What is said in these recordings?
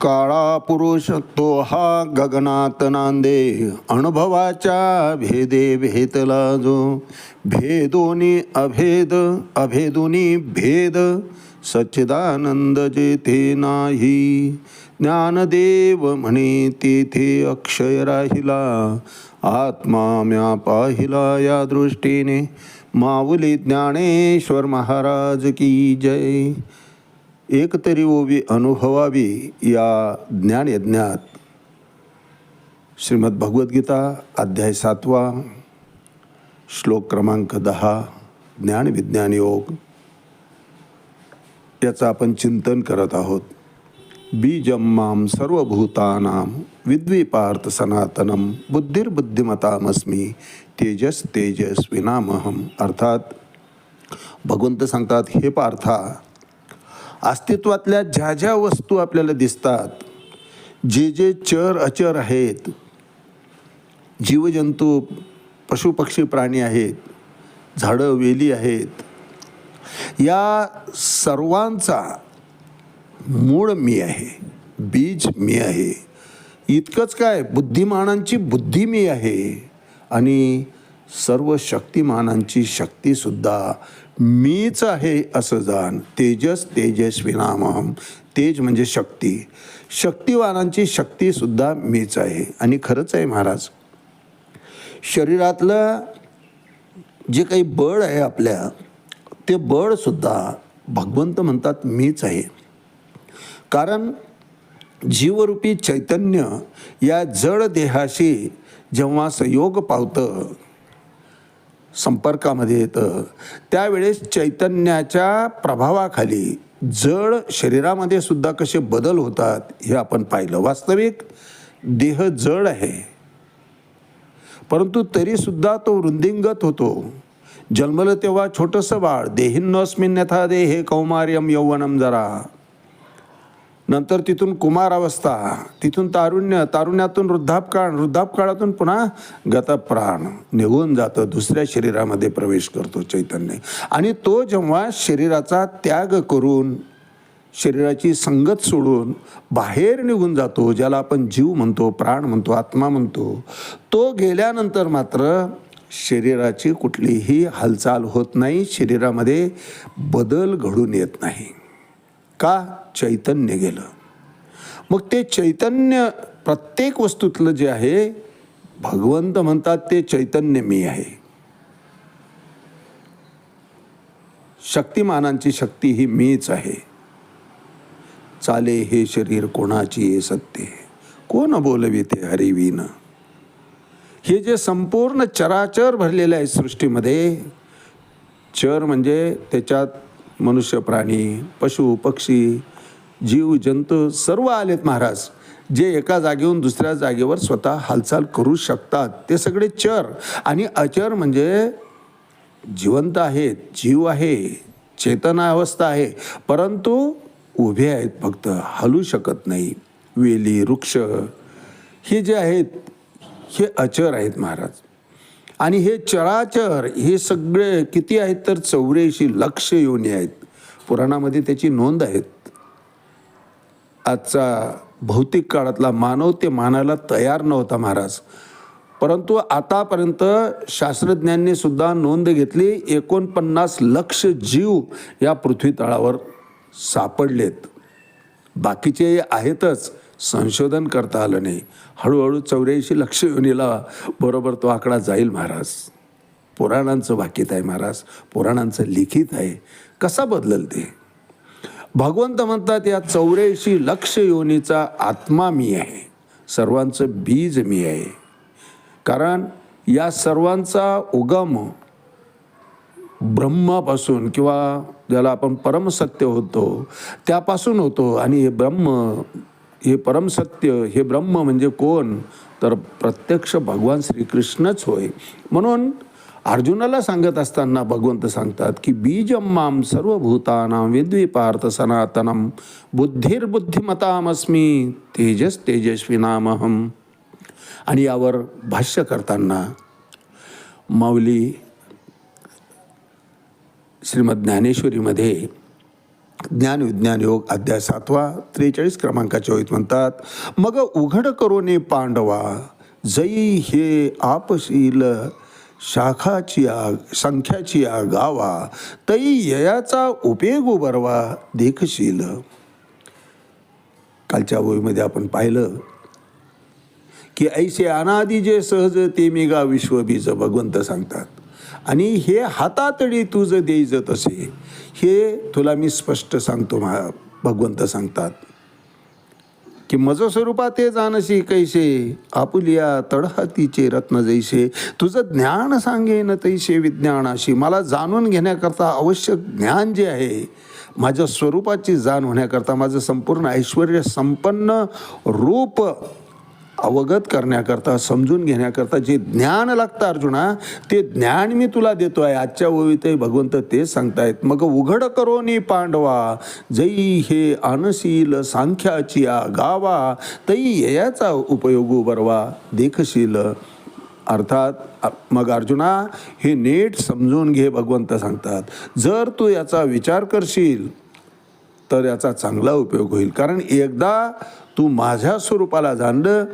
काळा पुरुष तो हा गगनात नांदे. अनुभवाच्या भेदे भेदला जो. भेदोनी अभेद अभेदोनी भेद. सच्चिदानंद जेथे नाही. ज्ञानदेव म्हणे तेथे अक्षय राहिला. आत्मा म्या पाहिला या दृष्टीने. माऊली ज्ञानेश्वर महाराज की जय. एकतरी ओवी अनुभवावी या ज्ञानयज्ञात श्रीमद भगवद्गीता अध्याय सातवा श्लोक क्रमांक दहा ज्ञान विज्ञान योग. याचं आपण चिंतन करत आहोत. बीजम्माम सर्वभूतानाम सर्वभूतानां विद्विपार्थ सनातनम बुद्धिर्बुद्धिमतामस्मी तेजस तेजस विनामहम अर्थात भगवंत सांगतात हे पार्था अस्तित्वातल्या ज्या ज्या वस्तू आपल्याला दिसतात जे जे चर अचर आहेत जीवजंतू पशुपक्षी प्राणी आहेत झाडं वेली आहेत या सर्वांचा मूळ मी आहे बीज मी आहे. इतकंच काय बुद्धिमानांची बुद्धी मी आहे आणि सर्व शक्तिमानांची शक्तीसुद्धा मीच आहे असं जाण. तेजस तेजस्वी नामहम तेज म्हणजे शक्ती. शक्तिवानांची शक्तीसुद्धा मीच आहे. आणि खरंच आहे महाराज. शरीरातलं जे काही बळ आहे आपल्या ते बळसुद्धा भगवंत म्हणतात मीच आहे. कारण जीवरूपी चैतन्य या जड देहाशी जेव्हा संयोग पावतं संपर्कामध्ये येतं. त्यावेळेस चैतन्याच्या प्रभावाखाली जड शरीरामध्ये सुद्धा कसे बदल होतात हे आपण पाहिलं. वास्तविक देह जड आहे. परंतु तरीसुद्धा तो वृंदिंगत होतो. जन्मलं तेव्हा छोटंसं बाळ. देहिन्नस्मिन्यथा देहे कौमार्यम यौवनम जरा. नंतर तिथून कुमार अवस्था तिथून तारुण्य तारुण्यातून वृद्धापकाळ वृद्धापकाळातून पुन्हा गतप्राण. निघून जातं दुसऱ्या शरीरामध्ये प्रवेश करतो चैतन्य. आणि तो जेव्हा शरीराचा त्याग करून शरीराची संगत सोडून बाहेर निघून जातो ज्याला आपण जीव म्हणतो प्राण म्हणतो आत्मा म्हणतो तो गेल्यानंतर मात्र शरीराची कुठलीही हालचाल होत नाही शरीरामध्ये बदल घडून येत नाही. का? चैतन्य गेलं. मग ते चैतन्य प्रत्येक वस्तूतलं जे आहे भगवंत म्हणतात ते चैतन्य मी आहे. शक्तिमानांची शक्ती ही मीच आहे. चाले हे शरीर कोणाची ये सत्य कोण बोलविते हरिवीन हे जे संपूर्ण चराचर भरलेलं आहे सृष्टीमध्ये चर म्हणजे त्याच्यात मनुष्य प्राणी पशु पक्षी जीव जंतू सर्व आलेत महाराज. जे एका जागेहून दुसऱ्या जागेवर स्वतः हालचाल करू शकतात. ते सगळे चर. आणि अचर म्हणजे जिवंत आहेत जीव आहे चेतना अवस्था आहे. परंतु उभे आहेत फक्त हलू शकत नाही. वेली वृक्ष हे जे आहेत हे अचर आहेत महाराज. आणि हे चराचर हे सगळे किती आहेत तर चौऱ्याऐंशी लक्ष योनी आहेत. पुराणामध्ये त्याची नोंद आहेत. आजचा भौतिक काळातला मानव ते मानायला तयार नव्हता महाराज. परंतु आतापर्यंत शास्त्रज्ञांनी सुद्धा नोंद घेतली एकोणपन्नास लक्ष जीव या पृथ्वी तळावर सापडलेत. बाकीचे आहेतच संशोधन करता आलं नाही. हळूहळू चौऱ्याऐंशी लक्ष योनीला बरोबर तो आकडा जाईल महाराज. पुराणांचं बाकीत आहे महाराज पुराणांचं लिखित आहे. कसा बदलल ते? भगवंत म्हणतात या चौऱ्याऐंशी लक्ष योनीचा आत्मा मी आहे. सर्वांचं बीज मी आहे. कारण या सर्वांचा उगम ब्रह्मापासून किंवा ज्याला आपण परमसत्य होतो त्यापासून होतो. आणि हे ब्रह्म हे परमसत्य हे ब्रह्म म्हणजे कोण? तर प्रत्यक्ष भगवान श्रीकृष्णच होय. म्हणून अर्जुनाला सांगत असताना भगवंत सांगतात की बीजम माम सर्वभूतानां विद्विपार्थ सनातनम बुद्धिर्बुद्धिमतामस्मी तेजस तेजस्वी नामहम आणि यावर भाष्य करताना माऊली श्रीमद ज्ञानेश्वरीमध्ये ज्ञान विज्ञान योग अध्याय सातवा त्रेचाळीस क्रमांकाच्या होईत म्हणतात मग उघड करोने पांडवा जई हे आपशील शाखाची आग संख्याची आग गावा तई ययाचा उपयोग उभारवा देखशील. कालच्या ओळीमध्ये आपण पाहिलं की ऐसे अनादी जे सहज ते मेगा विश्वबीज भगवंत सांगतात. आणि हे हातातडी तुझं देईज तसे हे तुला मी स्पष्ट सांगतो महा भगवंत सांगतात. की मज स्वरूपा ते जानशी कैसे? आपुलिया तडहतीचे रत्न जैसे. तुझं ज्ञान सांगेन तैसे विज्ञानाशी. मला जाणून घेण्याकरता आवश्यक ज्ञान जे आहे माझ्या स्वरूपाची जाण होण्याकरता माझं संपूर्ण ऐश्वर संपन्न रूप अवगत करण्याकरता समजून घेण्याकरता जे ज्ञान लागतं अर्जुना ते ज्ञान मी तुला देतो आहे आजच्या ओळीतही भगवंत तेच सांगतायत. मग उघड करोनी पांडवा जई हे अनशील सांख्याची गावा तई याचा उपयोग उबरवा देखशील. अर्थात मग अर्जुना हे नीट समजून घे भगवंत सांगतात. जर तू याचा विचार करशील तर याचा चांगला उपयोग होईल. कारण एकदा तू माझ्या स्वरूपाला जाणलं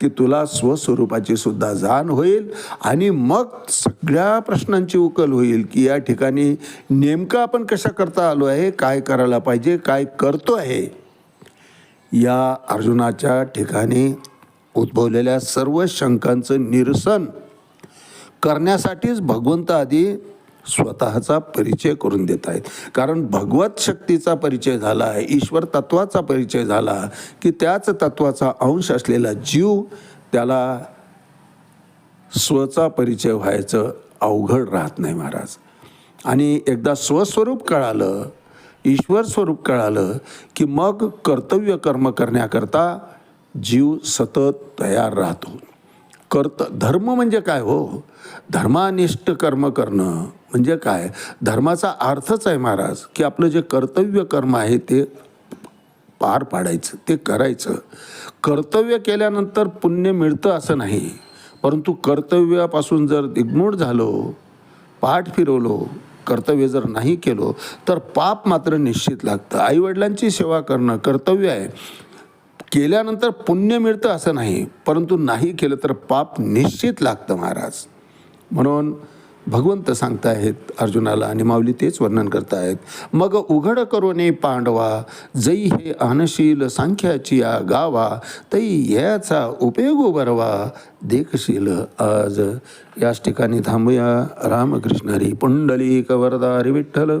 की तुला स्वस्वरूपाची सुद्धा जाण होईल आणि मग सगळ्या प्रश्नांची उकल होईल की या ठिकाणी नेमकं आपण कशा करता आलो आहे काय करायला पाहिजे काय करतो आहे या अर्जुनाच्या ठिकाणी उद्भवलेल्या सर्व शंकांचं निरसन करण्यासाठीच भगवंत आधी स्वतःचा परिचय करून देत आहेत. कारण भगवत शक्तीचा परिचय झाला आहे ईश्वर तत्वाचा परिचय झाला की त्याच तत्वाचा अंश असलेला जीव त्याला स्वचा परिचय व्हायचं अवघड राहत नाही महाराज. आणि एकदा स्वस्वरूप कळालं ईश्वर स्वरूप कळालं की मग कर्तव्य कर्म करण्याकरता जीव सतत तयार राहतो. कर्त धर्म म्हणजे काय हो? धर्मानिष्ठ कर्म करणं. म्हणजे काय? धर्माचा अर्थच आहे महाराज की आपलं जे कर्तव्य कर्म आहे ते पार पाडायचं ते करायचं. कर्तव्य केल्यानंतर पुण्य मिळतं असं नाही. परंतु कर्तव्यापासून जर दिग्मूढ झालो पाठ फिरवलो कर्तव्य जर नाही केलो तर पाप मात्र निश्चित लागतं. आईवडिलांची सेवा करणं कर्तव्य आहे. केल्यानंतर पुण्य मिळतं असं नाही परंतु नाही केलं तर पाप निश्चित लागतं महाराज. म्हणून भगवंत सांगतायत अर्जुनाला आणि माऊली तेच वर्णन करतायत मग उघड करोने पांडवा जई हे अनशील सांख्याची या गावा तई याचा उपयोग बरवा देखशील आज. याच ठिकाणी थांबूया. रामकृष्ण हरी पुंडलिक कवरदारी विठ्ठल.